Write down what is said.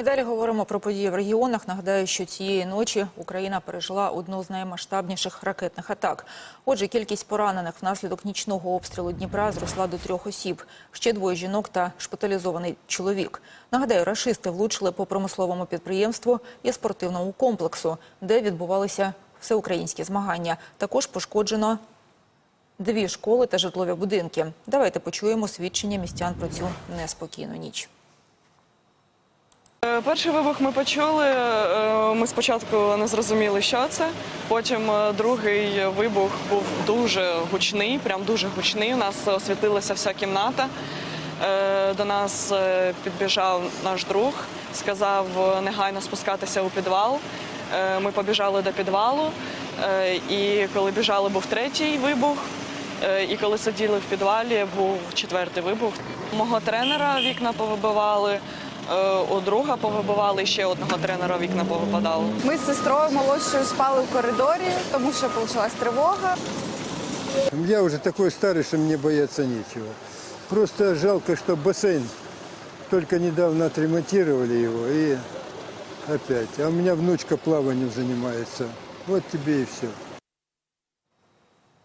І далі говоримо про події в регіонах. Нагадаю, що цієї ночі Україна пережила одну з наймасштабніших ракетних атак. Отже, кількість поранених внаслідок нічного обстрілу Дніпра зросла до трьох осіб. Ще двоє жінок та шпиталізований чоловік. Нагадаю, рашисти влучили по промисловому підприємству і спортивному комплексу, де відбувалися всеукраїнські змагання. Також пошкоджено дві школи та житлові будинки. Давайте почуємо свідчення містян про цю неспокійну ніч. Е, Перший вибух ми почули. е, Ми спочатку не зрозуміли, що це. Потім е, другий вибух був дуже гучний, прям дуже гучний. У нас освітилася вся кімната. До нас підбіжав наш друг, сказав негайно спускатися у підвал. Ми побіжали до підвалу, і коли біжали, був третій вибух. І коли сиділи в підвалі, був четвертий вибух. Мого тренера вікна повибивали, у друга повибивали, ще одного тренера вікна повипадало. Ми з сестрою молодшою спали в коридорі, тому що почалась тривога. Я уже такой старый, что мне бояться нечего. Просто жалко, что бассейн только недавно отремонтировали его и опять. А у меня внучка плаванием занимается. Вот тебе и все.